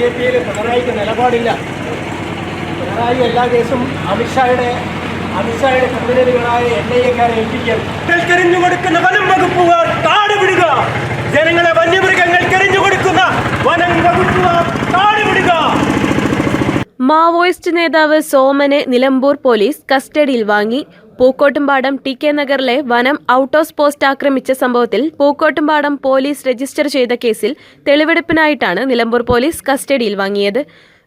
J പിയിൽ പിണറായിക്ക് നിലപാടില്ല. പിണറായി എല്ലാ കേസും അമിത്ഷായുടെ അമിത്ഷായുടെ കമ്പനികളായ എൻ ഐ എക്കാരെ ഏൽപ്പിക്കാൻ കരിഞ്ഞു കൊടുക്കുന്ന വനം വകുപ്പുകാർ കാട് വിടുക. ജനങ്ങളെ വന്യമൃഗങ്ങൾ എറിഞ്ഞു കൊടുക്കുന്ന വനം വകുപ്പുകാർ കാട് വിടുക. മാവോയിസ്റ്റ് നേതാവ് സോമനെ നിലമ്പൂർ പോലീസ് കസ്റ്റഡിയിൽ വാങ്ങി. പൂക്കോട്ടുംപാടം ടി കെ നഗറിലെ വനം ഔട്ട് ഹൗസ് പോസ്റ്റ് ആക്രമിച്ച സംഭവത്തിൽ പൂക്കോട്ടുംപാടം പോലീസ് രജിസ്റ്റർ ചെയ്ത കേസിൽ തെളിവെടുപ്പിനായിട്ടാണ് നിലമ്പൂർ പോലീസ് കസ്റ്റഡിയിൽ വാങ്ങിയത്.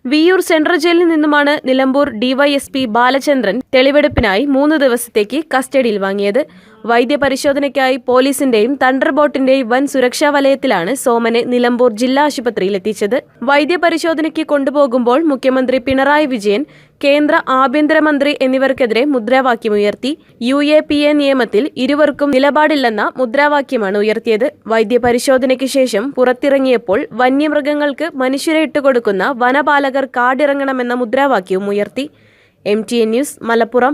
വിയൂർ സെൻട്രൽ ജയിലിൽ നിന്നുമാണ് നിലമ്പൂർ ഡിവൈഎസ്പി ബാലചന്ദ്രൻ തെളിവെടുപ്പിനായി മൂന്ന് ദിവസത്തേക്ക് കസ്റ്റഡിയിൽ വാങ്ങിയത്. വൈദ്യപരിശോധനയ്ക്കായി പോലീസിന്റെയും തണ്ടർ ബോട്ടിന്റെയും വൻ സുരക്ഷാ വലയത്തിലാണ് സോമനെ നിലമ്പൂർ ജില്ലാ ആശുപത്രിയിൽ എത്തിച്ചത്. വൈദ്യപരിശോധനയ്ക്ക് കൊണ്ടുപോകുമ്പോൾ മുഖ്യമന്ത്രി പിണറായി വിജയൻ കേന്ദ്ര ആഭ്യന്തരമന്ത്രി എന്നിവർക്കെതിരെ മുദ്രാവാക്യമുയർത്തി യു എ പി എ നിയമത്തിൽ ഇരുവർക്കും നിലപാടില്ലെന്ന മുദ്രാവാക്യമാണ് ഉയർത്തിയത്. വൈദ്യപരിശോധനയ്ക്ക് ശേഷം പുറത്തിറങ്ങിയപ്പോൾ വന്യമൃഗങ്ങൾക്ക് മനുഷ്യരെ ഇട്ടുകൊടുക്കുന്ന വനപാലകർ കാടിറങ്ങണമെന്ന മുദ്രാവാക്യവും ഉയർത്തി. M T N news Malappuram.